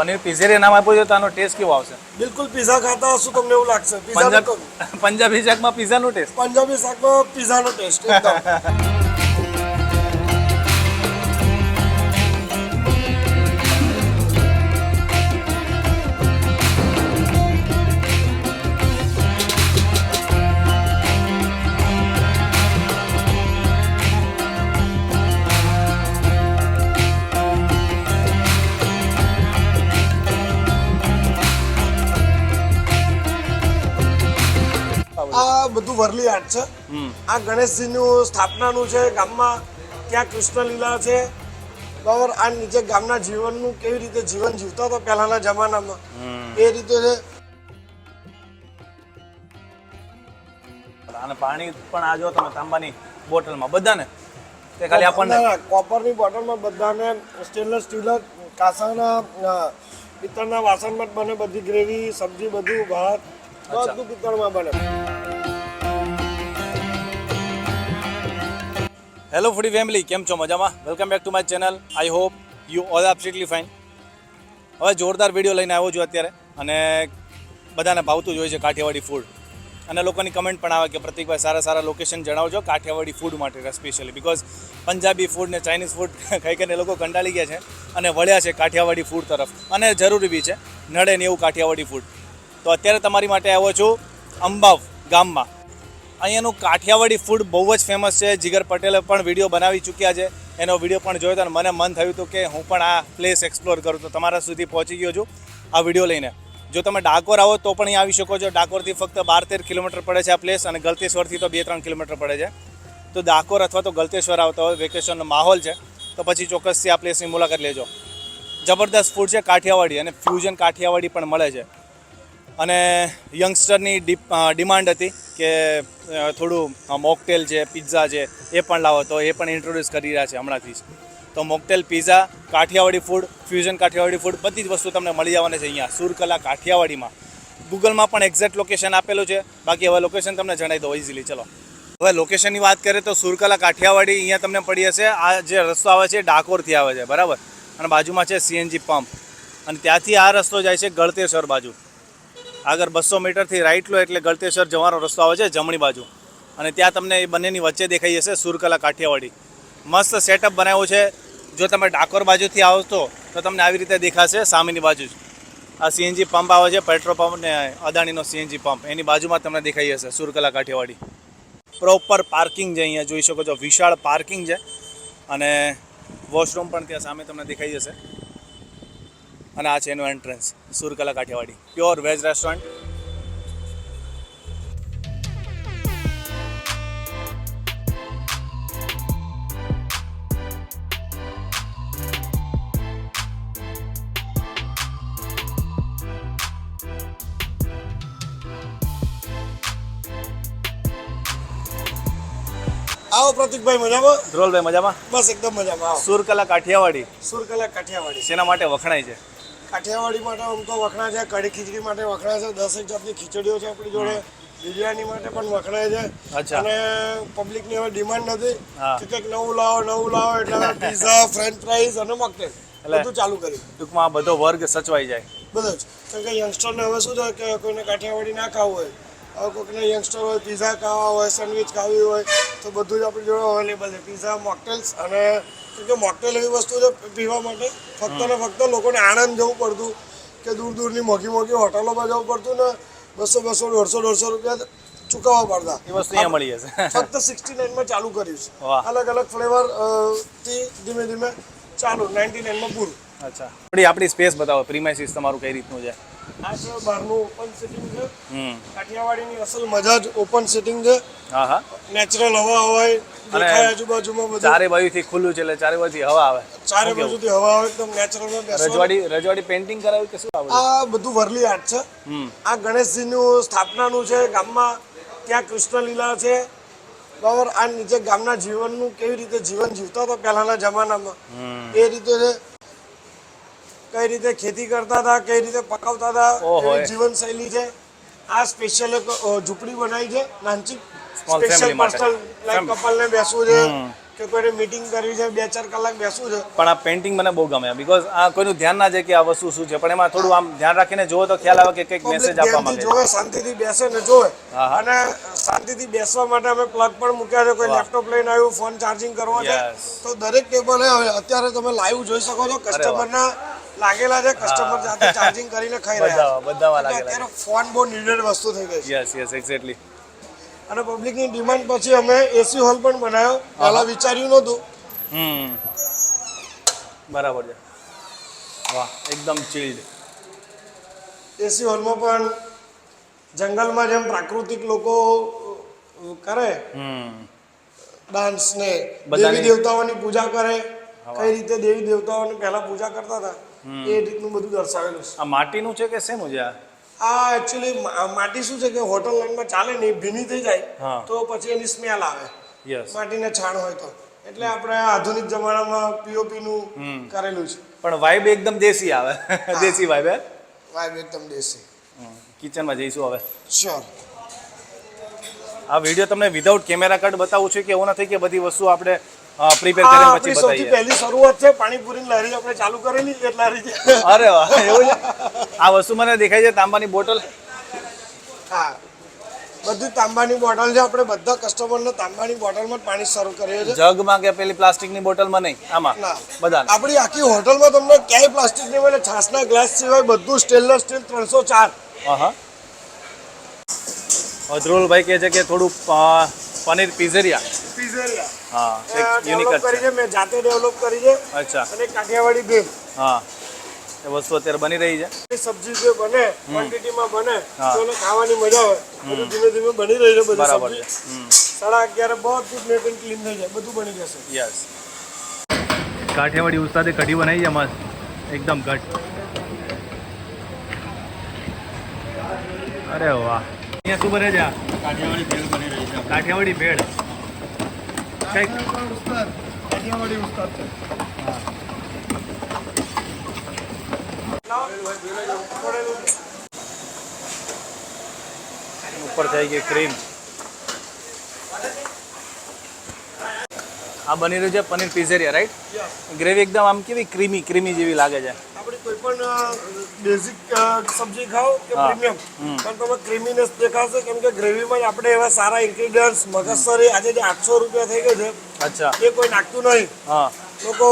પનીર પિઝેરિયા નામ આપ્યું છે તો આનો ટેસ્ટ કેવો આવશે? બિલકુલ પીઝા ખાતા હશો તમને એવું લાગશે. પંજાબી શાકમાં પિઝાનો ટેસ્ટ પંજાબી શાકમાં પીઝાનો ટેસ્ટ એકદમ. વરલી આર્ટ છે. આ ગણેશજીનું સ્થાપનાનું છે ગામમાં. ત્યાં કૃષ્ણલીલા છે. બરાબર આ નીચે ગામના જીવનનું કેવી રીતે જીવન જીવતા હતા પહેલાના જમાનામાં. એ રીતે છે. અને પાણી પણ આ જો તમે તાંબાની બોટલમાં બધાને. તે ખાલી આપણને. કોપરની બોટલમાં બધાને સ્ટેનલેસ સ્ટીલ કાસાના પિત્તળના વાસણમાં બને બધી ગ્રેવી સબ્જી બધું ભાત બધું પિત્તળમાં બને. હેલો ફૂડી ફેમિલી કેમ છો? મજામાં? Welcome back to my channel I hope you all absolutely fine હવે જોરદાર વીડિયો લઈને આવ્યો છું અત્યારે અને બધાને ભાવતું જ હોય છે કાઠિયાવાડી ફૂડ અને લોકોની કમેન્ટ પણ આવે કે પ્રતિકભાઈ સારા સારા લોકેશન જણાવજો કાઠિયાવાડી ફૂડ માટે સ્પેશિયલી બિકોઝ પંજાબી ફૂડ ને ચાઇનીઝ ફૂડ ખાઈ કરીને લોકો કંટાળી ગયા છે અને વળ્યા છે કાઠિયાવાડી ફૂડ તરફ. અને જરૂરી બી છે, નડે ને એવું કાઠિયાવાડી ફૂડ તો અત્યારે તમારી માટે આવ્યો છું અંબાવ ગામમાં. અહીંયાનું કાઠિયાવાડી ફૂડ બહુ જ ફેમસ છે. જીગર પટેલે પણ વીડિયો બનાવી ચૂક્યા છે. એનો વીડિયો પણ જોયો હતો અને મને મન થયું હતું કે હું પણ આ પ્લેસ એક્સપ્લોર કરું. તો તમારા સુધી પહોંચી ગયો છું આ વીડિયો લઈને. જો તમે ડાકોર આવો તો પણ અહીં આવી શકો છો. ડાકોરથી ફક્ત બાર તેર કિલોમીટર પડે છે આ પ્લેસ અને ગલતેશ્વરથી તો બે ત્રણ કિલોમીટર પડે છે. તો ડાકોર અથવા તો ગલતેશ્વર આવતા હોય વેકેશનનો માહોલ છે, તો પછી ચોક્કસથી આ પ્લેસની મુલાકાત લેજો. જબરદસ્ત ફૂડ છે કાઠિયાવાડી અને ફ્યુઝન કાઠિયાવાડી પણ મળે છે. અને યંગસ્ટરની ડિમાન્ડ હતી કે થોડું મોકટેલ છે પિઝા છે, એ પણ લાવો. તો એ પણ ઇન્ટ્રોડ્યુસ કરી રહ્યા છે હમણાંથી જ. તો mocktail pizza Kathiawadi food fusion Kathiawadi food બધી જ વસ્તુ તમને મળી જવાની છે અહીંયા. સુરકલા કાઠિયાવાડીમાં. ગૂગલમાં પણ એક્ઝેક્ટ લોકેશન આપેલું છે. બાકી હવે લોકેશન તમને જણાવી દો ઇઝીલી ચલો. હવે લોકેશનની વાત કરીએ તો સુરકલા કાઠિયાવાડી અહીંયા તમને પડી હશે. આ જે રસ્તો આવે છે ડાકોરથી આવે છે. બરાબર? અને બાજુમાં છે સીએનજી પંપ અને ત્યાંથી આ રસ્તો જાય છે ગળતેશ્વર બાજુ. આગળ બસો મીટરથી રાઈટ લો એટલે ગળતેશ્વર જવાનો રસ્તો આવે છે જમણી બાજુ. અને ત્યાં તમને એ બંનેની વચ્ચે દેખાઈ જશે સુરકલા કાઠિયાવાડી. મસ્ત સેટઅપ બનાવ્યો છે. જો તમે ડાકોર બાજુથી આવતો તો તમને આવી રીતે દેખાશે સામેની બાજુ જ. આ સીએનજી પંપ આવે છે પેટ્રોલ પંપ ને અદાણીનો સીએનજી પંપ એની બાજુમાં તમને દેખાઈ જશે સુરકલા કાઠિયાવાડી. પ્રોપર પાર્કિંગ છે અહીંયા, જોઈ શકો છો. વિશાળ પાર્કિંગ છે. અને વોશરૂમ પણ ત્યાં સામે તમને દેખાઈ જશે. અને આ છે એનું entrance Surkala Kathiawadi. Pure veg restaurant આવો પ્રતિકભાઈ મજામાં? ધ્રોલભાઈ મજામાં? બસ એકદમ મજામાં સુરકલા કાઠિયાવાડી. સુરકલા કાઠિયાવાડી. શેના માટે વખણાય છે? કાઠિયાવાડી માટે આમ તો વખણાય છે કઢી ખીચડી માટે વખણાય છે દસ એક જાતની ખીચડીઓ છે આપણી જોડે. બિરયાની માટે પણ વખણાય છે. અને પબ્લિકની હવે ડિમાન્ડ નથી કે કંઈક નવું લાવો નવું લાવો એટલે પીઝા ફ્રેન્ચ ફ્રાઈઝ અને મોકટેલ બધું ચાલુ કર્યું. ટૂંકમાં આ બધો વર્ગ સચવાઈ જાય. બધો જ. કારણ કે યંગસ્ટરને હવે શું થાય કે કોઈને કાઠિયાવાડી ના ખાવું હોય હવે કોઈકને યંગસ્ટર હોય પીઝા ખાવા હોય સેન્ડવિચ ખાવી હોય તો બધું જ આપણી જોડે અવેલેબલ છે. પીઝા મોકટેલ્સ અને કે મોકટેલ એવી વસ્તુ છે પીવા માટે ફક્ત ને ફક્ત લોકોને આણંદ જવું પડતું કે દૂર દૂરની મોઘી મોઘી હોટલોમાં જવું પડતું ને બસો બસો દોઢસો દોઢસો રૂપિયા ચૂકવવા પડતા. એ વસ્તુ અહીંયા મળી જશે. ફક્ત સિક્સટી નાઇનમાં ચાલુ કર્યું છે. અલગ અલગ ફ્લેવરથી ધીમે ધીમે ચાલુ નાઇન્ટી નાઇનમાં પૂરું. અચ્છા. થોડી આપણી સ્પેસ બતાવો પ્રીમાઇસીસ તમારું કઈ રીતનું છે? આ છે બહારનું ઓપન સિટિંગ છે. હમ. કાઠિયાવાડીની અસલ મજા જ ઓપન સિટિંગ છે. હા હા. નેચરલ હવા હોય દેખાય આજુબાજુમાં બધું. ચારે બાજુથી ખુલ્લું છે એટલે ચારે બાજુથી હવા આવે. ચારે બાજુથી હવા આવે એકદમ નેચરલ રજવાડી રજવાડી પેઇન્ટિંગ કરાવ્યું કે શું આવે આ બધું વરલી આર્ટ છે. આ ગણેશજીનું સ્થાપનાનું છે ગામમાં. ત્યાં કૃષ્ણલીલા છે. બરાબર આ નીચે ગામના જીવનનું કેવી રીતે જીવન જીવતા હતા પહેલાના જમાનામાં. એ રીતે છે. કઈ રીતે ખેતી કરતા હતા કઈ રીતે પકાવતા હતા જીવનશૈલી છે. આ સ્પેશિયલ એક ઝૂંપડી બનાવી છે નાનચી સ્પેશિયલ પર્સનલ લાઈક કપલને બેસવું છે કે કોઈને મીટિંગ કરવી છે બે ચાર કલાક બેસવું છે. પણ આ પેઇન્ટિંગ મને બહુ ગમે બીકોઝ આ કોઈનું ધ્યાન ના જાય કે આ વસ્તુ શું છે પણ એમાં થોડું આમ ધ્યાન રાખીને જોવો તો ખ્યાલ આવે કે કંઈક મેસેજ આપવા માંગે. જોવે શાંતિથી બેસે ને જોવે. અને શાંતિથી બેસવા માટે અમે પ્લગ પણ મૂક્યા છે કોઈ લેપટોપ લઈને આવ્યું ફોન ચાર્જિંગ કરવો છે તો દરેક ટેબલે અત્યારે તમે લાઈવ જોઈ શકો છો કસ્ટમરના લાગેલા છે કસ્ટમર જાતે ચાર્જિંગ કરીને ખાઈ રહ્યા બધા બધામાં લાગેલા અત્યારે ફોન બહુ નીડેડ વસ્તુ થઈ ગઈ છે. યસ યસ એક્ઝેક્ટલી અને પબ્લિકની ડિમાન્ડ પછી અમે એસી હોલ પણ બનાવ્યો પહેલા વિચાર્યું નહોતું. હમ. બરાબર છે. વાહ એકદમ ચિલ્ડ એસી હોલમાં પણ જંગલમાં જેમ પ્રાકૃતિક લોકો કરે હમ. ડાન્સ ને દેવી દેવતાઓની પૂજા કરે કઈ રીતે દેવી દેવતાઓની પહેલા પૂજા કરતા હતા એ રીતનું બધું દર્શાવેલું છે. આ માટીનું છે કે શેનું છે આ? આ એકચ્યુઅલી માટી શું છે કે હોટલ લાઈનમાં ચાલે નહીં ભીની થઈ જાય તો પછી એની સ્મેલ આવે. માટીને છાણ હોય તો. એટલે આપણે આધુનિક જમાનામાં પીઓપી નું કરેલું છે. પણ વાઇબ એકદમ દેશી આવે. દેશી વાઇબ હે? વાઇબ એકદમ દેશી. કિચનમાં જઈશું હવે. શ્યોર આ વીડિયો તમને વિધાઉટ કેમેરા કટ બતાવું છું કે એવું નથી કે બધી વસ્તુ આપણે પ્રિપેર કરીને પછી પછી સૌથી પહેલી શરૂઆત છે પાણીપુરીની લહેરી આપણે ચાલુ કરેલી એ લહેરી છે. અરે વાહ એવું છે? આ વસ્તુ મને દેખાય છે તાંબાની બોટલ. હા બધું તાંબાની બોટલ છે આપણે બધા કસ્ટમરને તાંબાની બોટલમાં પાણી શરૂ કરીએ છીએ. જગમાં કે પેલી પ્લાસ્ટિકની બોટલમાં નહીં આમાં બધા આપણી આખી હોટલમાં તમને ક્યાંય પ્લાસ્ટિક નહીં મળે છાસના ગ્લાસ સિવાય બધું સ્ટેનલેસ સ્ટીલ ત્રણસો ચાર. હા ધ્રુવભાઈ કહે છે કે થોડું પનીર પિઝેરિયા. પિઝેરિયા હા એક યુનિક કરી છે. મેં જાતે ડેવલપ કરી છે. અચ્છા. અને કાઠિયાવાડી ભેળ હા એ વસ્તુ અત્યારે બની રહી છે. સબ્જી જે બને ક્વોન્ટિટીમાં બને તો એને ખાવાની મજા આવે. બધું ધીમે ધીમે બની રહી છે બધી બરાબર છે. સબ્જી સાડા અગિયારે બધું નેટ એન્ડ ક્લીન થઈ જાય બધું બની જશે. યસ કાઠિયાવાડી ઉસ્તાદે કઢી બનાવી છે મસ્ત. એકદમ ઘટ. અરે વાહ. અહીંયા શું બને છે આ? કાઠિયાવાડી ભેળ બની રહી છે. કાઠિયાવાડી ભેળ. કંઈક કાઠિયાવાડી ઉસ્તાદ છે ઉપર થઈ ગઈ ક્રીમ આ બની રહ્યું છે પનીર પિઝેરિયા રાઈટ ગ્રેવી એકદમ આમ કેવી ક્રીમી ક્રીમી જેવી લાગે છે. આપણે કોઈ પણ બેઝિક સબ્જી ખાઓ કે પ્રીમિયમ પણ તમે ક્રીમીનેસ દેખાશે કેમ કે ગ્રેવીમાં આપણે એવા સારા ઇન્ગ્રીડિયન્ટ્સ મગજસરી આજે જે આઠસો રૂપિયા થઈ ગઈ છે અચ્છા. એ કોઈ નાખતું નહીં. લોકો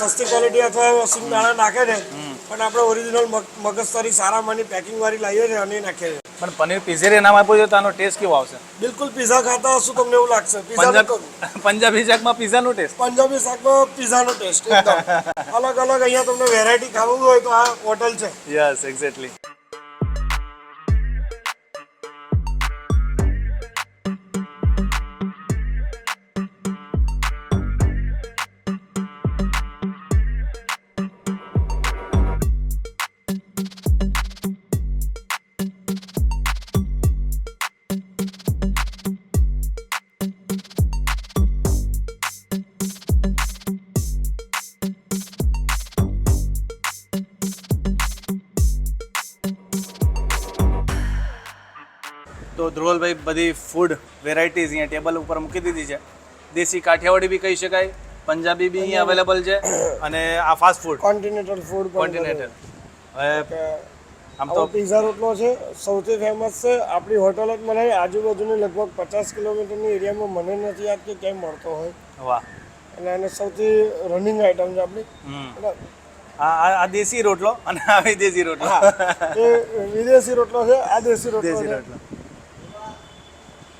સસ્તી ક્વોલિટી અથવા સિંગદાણા નાખે છે. પણ આપણે ઓરિજિનલ મગજતરી સારામાંની પેકિંગ વાળી લાવીએ છીએ અને નાખીએ પણ પનીર પિઝેરિયા નામ આપ્યું છે તો આનો ટેસ્ટ કેવો આવશે? બિલકુલ પીઝા ખાતા હશો તમને એવું લાગશે. પીઝા પંજાબી શાકમાં પિઝાનો ટેસ્ટ પંજાબી શાકમાં પીઝાનો ટેસ્ટ અલગ અલગ અહીંયા તમને વેરાયટી ખાવું હોય તો આ હોટલ છે. યસ એક્ઝેક્ટલી તો ધ્રુવલભાઈ બધી ફૂડ વેરાયટીઝ અહીંયા ટેબલ ઉપર મૂકી દીધી છે. દેશી કાઠિયાવાડી બી કહી શકાય પંજાબી બી અહીંયા અવેલેબલ છે અને આ fast food continental food continental હવે આમ તો પીઝા રોટલો છે સૌથી ફેમસ છે આપણી હોટલ જ મને આજુબાજુની લગભગ પચાસ કિલોમીટરની એરિયામાં મને નથી યાદ કે ક્યાંય મળતો હોય. વાહ. એટલે એને સૌથી રનિંગ આઈટમ છે આપણી. આ દેશી રોટલો અને આ વિદેશી રોટલો. એ વિદેશી રોટલો છે આ દેશી રોટલો દેશી રોટલો.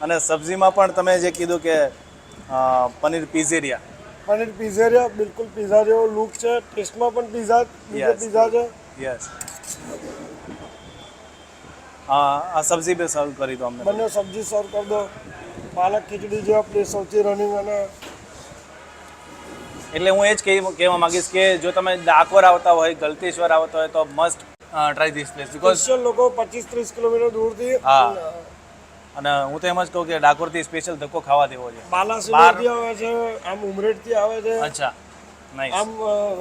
અને સબ્જીમાં પણ તમે જે કીધું કે પનીર પિઝેરિયા. પનીર પિઝેરિયા બિલકુલ પીઝા જેવો લુક છે. ટેસ્ટમાં પણ પીઝા પીઝા છે. યસ હા આ સબ્જી બે સર્વ કરી દો અમને. બંને સબ્જી સર્વ કરી દો. પાલક ખીચડી જે આપણી સૌથી રનિંગ અને એટલે હું એ જ કહેવા માંગીશ કે જો તમે ડાકોર આવતા હોય ગલતેશ્વર આવતા હોય તો must try this place because લોકો પચીસ ત્રીસ કિલોમીટર દૂરથી હા. અને હું તો એમ જ કહું કે ડાકોરથી સ્પેશિયલ ધક્કો ખાવા દેવો છે. બાલાસિનોરથી આવે છે આમ ઉમરેઠથી આવે છે. અચ્છા નાઈસ આમ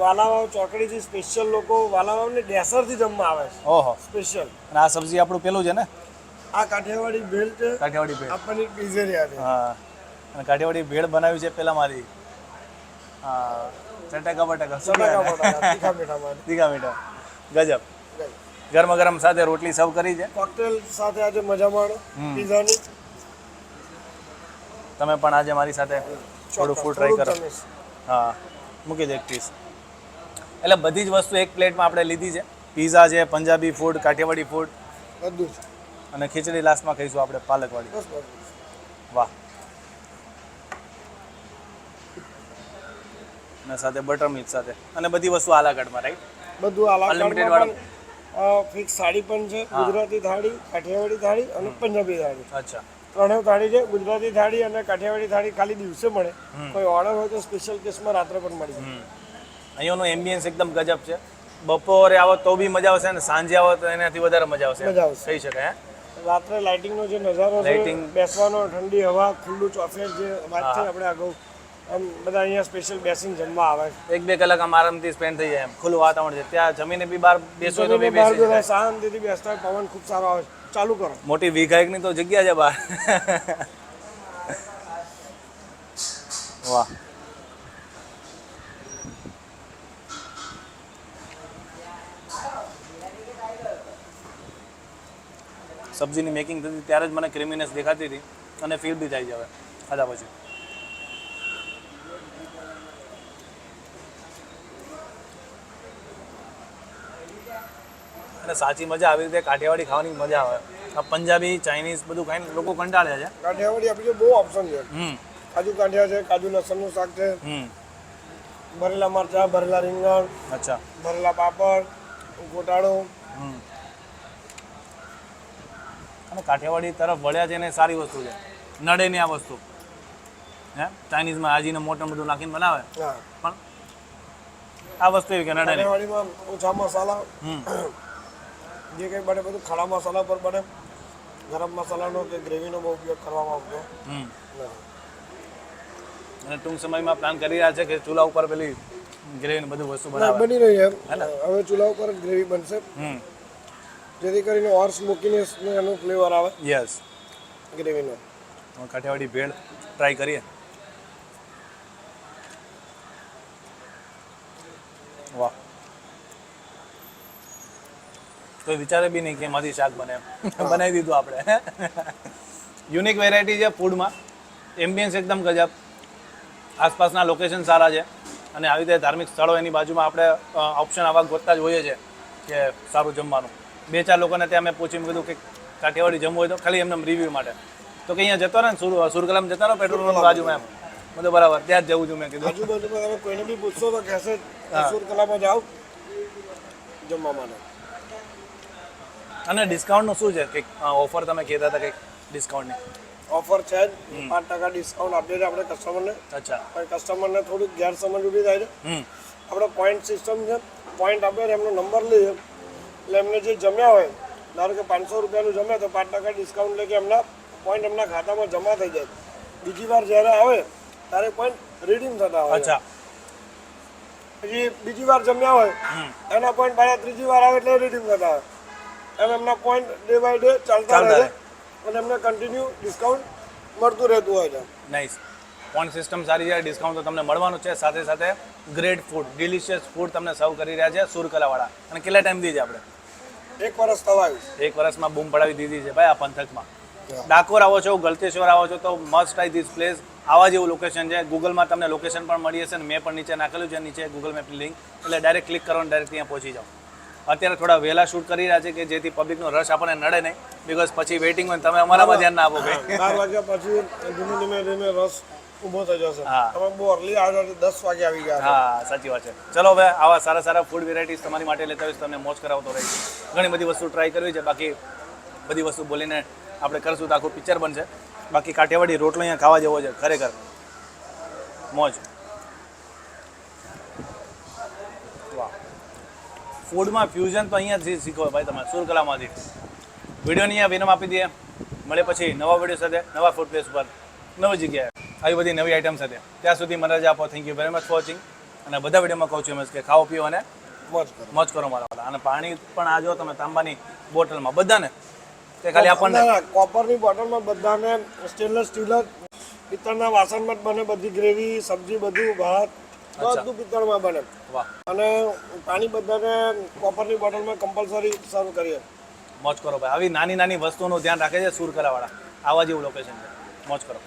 વાલાવાવ ચોકડીથી સ્પેશિયલ લોકો વાલાવાવને ડેસરથી જમવા આવે છે. ઓહો. સ્પેશિયલ અને આ સબ્જી આપણું પેલું છે ને? આ કાઠિયાવાડી ભેળ છે. કાઠિયાવાડી ભેળ. આપણને બીજેરિયા છે. હા. અને કાઠિયાવાડી ભેળ બનાવી છે પેલા મારી. હા. ચટાકા બટાકા. તીખા મીઠામાં તીખા મીઠા. ગજબ. ગરમા ગરમ સાથે રોટલી સર્વ કરી છે? કોકટેલ સાથે આજે મજા માણો પીઝાની. તમે પણ આજે મારી સાથે થોડું ફૂડ ટ્રાય કરો. હા. મૂકી દે એક પીસ એટલે બધી જ વસ્તુ એક પ્લેટમાં આપણે લીધી છે. પીઝા છે પંજાબી ફૂડ કાઠિયાવાડી ફૂડ બધું જ. અને ખીચડી લાસ્ટમાં ખાઈશું આપણે પાલકવાળી વાહ. અને સાથે બટર મિલ્ક સાથે. અને બધી વસ્તુ આલા કાર્ડમાં રાઈટ બધું આલા કાર્ડમાં ફિક્સ સાડી પણ છે ગુજરાતી થાળી કાઠિયાવાડી થાળી અને પંજાબી થાળી. અચ્છા. ત્રણેય થાળી છે ગુજરાતી થાળી અને કાઠિયાવાડી થાળી ખાલી દિવસે મળે. કોઈ ઓર્ડર હોય તો સ્પેશિયલ કેસમાં રાત્રે પણ મળી જાય. અહીંયાનો એમ્બિયન્સ એકદમ ગજબ છે. બપોરે આવો તો બી મજા આવશે અને સાંજે આવો તો એનાથી વધારે મજા આવશે. મજા આવશે. થઈ શકે હે? રાત્રે લાઇટિંગનો જે નજારો છે બેસવાનો ઠંડી હવા ખુલ્લું ચોફેર જે વાત છે આપણે અગાઉ આમ બધા અહીંયા સ્પેશિયલ બેસીને જમવા આવે. એક બે કલાક આમ આરામથી સ્પેન્ડ થઈ જાય એમ. ખુલ્લું વાતાવરણ છે. ત્યાં જમીને બી બહાર બેસો તો બી બેસી જાય. શાંતિથી બેસતા પવન ખૂબ સારો આવે. છે. ચાલુ કરો. મોટી વિઘાયકની તો જગ્યા છે બહાર. વાહ. સબ્જીની મેકિંગ થતી ત્યારે જ મને ક્રિમીનેસ દેખાતી હતી અને ફીલ બી થાય છે હવે. ખાધા પછી. અને સાચી મજા આવી રીતે કાઠિયાવાડી ખાવાની મજા આવે. આ પંજાબી ચાઇનીઝ બધું ખાઈને લોકો કંટાળે છે. કાઠિયાવાડી આપણી બહુ ઓપ્શન છે. કાજુ કાઠિયા છે કાજુ લસણનું શાક છે. ભરેલા મરચા ભરેલા રીંગણ અચ્છા. ભરેલા પાપડ ગોટાળો. અને કાઠિયાવાડી તરફ વળ્યા છે ને સારી વસ્તુ છે. નડે નહીં આ વસ્તુ. હે? ચાઇનીઝમાં હાજીને મોટું બધું નાખીને બનાવે. પણ આ વસ્તુ એવી કે નડે ઓછા મસાલા. જે કંઈ બને બધું ખાડા મસાલા પર બને. ગરમ મસાલાનો કે ગ્રેવીનો બહુ ઉપયોગ કરવામાં આવતો. અને ટૂંક સમયમાં પ્લાન કરી રહ્યા છે કે ચૂલા ઉપર પેલી ગ્રેવી બધું વસ્તુ ના, બનાવે બની રહી છે હવે ચૂલા ઉપર ગ્રેવી બનશે. હમ. જેથી કરીને ઓર સ્મોકીનેસ એનો ફ્લેવર આવે. યસ ગ્રેવીનો. કાઠિયાવાડી ભેળ ટ્રાય કરીએ. વાહ. કોઈ વિચારે બી નહીં કે એમાંથી શાક બને. બનાવી દીધું આપણે. યુનિક વેરાયટી છે ફૂડમાં એમ્બિયન્સ એકદમ ગજબ. આસપાસના લોકેશન સારા છે. અને આવી રીતે ધાર્મિક સ્થળો એની બાજુમાં આપણે ઓપ્શન આવા ગોતતા જ હોઈએ છીએ કે સારું જમવાનું. બે ચાર લોકોને ત્યાં મેં પૂછીને કીધું કે કાઠિયાવાડી જમવું હોય તો ખાલી એમને રિવ્યૂ માટે. તો કે અહીંયા જતો રહે ને સુર સુરગલામ જતા રહો પેટ્રોલ પંપ બાજુમાં એમ. બધું બરાબર ત્યાં જ જવું છું મેં કીધું. આજુબાજુમાં તમે કોઈને બી પૂછશો તો કહેશે સુર કલામાં જાઓ જમવા માટે. અને ડિસ્કાઉન્ટનું શું છે? કંઈક ઓફર તમે કહેતા હતા કંઈક ડિસ્કાઉન્ટની ઓફર છે જ. પાંચ ટકા ડિસ્કાઉન્ટ આપીએ છીએ આપણે કસ્ટમરને અચ્છા. પણ કસ્ટમરને થોડીક ગેરસમજ ઊભી થાય છે. આપણે પોઈન્ટ સિસ્ટમ છે પોઈન્ટ આપીએ એમનો નંબર લઈએ. એટલે એમને જે જમ્યા હોય ધારો કે પાંચસો રૂપિયાનું જમે તો પાંચ ટકા ડિસ્કાઉન્ટ લે કે એમના પોઈન્ટ એમના ખાતામાં જમા થઈ જાય. બીજી વાર જ્યારે આવે ત્યારે પોઈન્ટ રીડીમ થતા હોય અચ્છા. પછી બીજી વાર જમ્યા હોય એના પોઈન્ટ પાછા ત્રીજી વાર આવે એટલે રીડીમ થતા હોય. એમ એમના પોઈન્ટ ડે બાય ડે ચાલતા રહે અને એમને કન્ટિન્યુ ડિસ્કાઉન્ટ મળતું રહેતું હોય છે. નાઇસ પોઈન્ટ સિસ્ટમ સારી છે ડિસ્કાઉન્ટ તો તમને મળવાનું છે. સાથે સાથે ગ્રેટ ફૂડ ડિલિશિયસ ફૂડ તમને સર્વ કરી રહ્યા છે સુરકલાવાળા. અને કેટલા ટાઈમ દીધી આપણે? એક વર્ષ થવાયું એક વર્ષમાં બૂમ પડાવી દીધી છે ભાઈ આ પંથકમાં. ડાકોર આવો છો ગલતેશ્વર આવો છો તો મસ્ટ આઈ ધીસ પ્લેસ આવા જેવું લોકેશન છે. ગૂગલમાં તમને લોકેશન પણ મળી હશે ને મેં પણ નીચે નાખેલું છે. નીચે ગૂગલ મેપની લિંક એટલે ડાયરેક્ટ ક્લિક કરો અને ડાયરેક્ટ ત્યાં પહોંચી જાઓ. અત્યારે થોડા વહેલા શૂટ કરી રહ્યા છે કે જેથી પબ્લિકનો રશ આપણને નડે નહીં. બિકોઝ પછી વેઇટિંગ હોય તમે અમારામાં ધ્યાન ના આપો ભાઈ. બાર વાગ્યા પછી ધીમે ધીમે ધીમે રસ ઊભો થઈ જશે. હા. તમે બહુ અર્લી આવ્યો દસ વાગે આવી ગયા હા સાચી વાત છે. ચલો હવે આવા સારા સારા ફૂડ વેરાયટીઝ તમારી માટે લેતા હોઈશ તમને મોજ કરાવતો રહીશ. ઘણી બધી વસ્તુ ટ્રાય કરવી છે બાકી બધી વસ્તુ બોલીને આપણે કરશું તો આખું પિક્ચર બનશે. બાકી કાઠિયાવાડી રોટલો અહીંયા ખાવા જેવો છે ખરેખર. મોજ. ફૂડમાં ફ્યુઝન તો અહીંયા જે શીખો ભાઈ તમે સુરકલામાંથી વિડીયોની અહીંયા વિનમ આપી દઈએ. મળે પછી નવા વીડિયો સાથે નવા ફૂડ પ્લેસ પર નવી જગ્યાએ આવી બધી નવી આઈટમ સાથે. ત્યાં સુધી મને રજા આપો. Thank you very much watching અને બધા વિડીયોમાં કહું છું એમ કે ખાઓ પીઓ અને મોજ કરો. મોજ કરો મારા વાળા અને પાણી પણ આ જો તમે તાંબાની બોટલમાં બધાને. તે ખાલી આપણને કોપરની બોટલમાં બધાને સ્ટેનલેસ સ્ટીલ પિત્તળના વાસણમાં બને બધી ગ્રેવી સબ્જી બધું ભાત. બધું પિત્તળમાં બને. વાહ. અને પાણી બધાને કોપરની બોટલમાં કમ્પલસરી સર્વ કરીએ. મોજ કરો ભાઈ. આવી નાની નાની વસ્તુઓનું ધ્યાન રાખે છે સુરકલાવાળા. આવા જેવું લોકેશન છે. મોજ કરો.